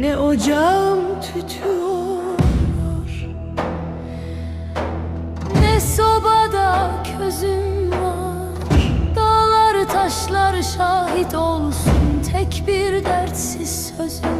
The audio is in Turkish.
Ne ocağım tütüyor. Ne sobada közüm var. Dağlar taşlar şahit olsun. Tek bir dertsiz sözüm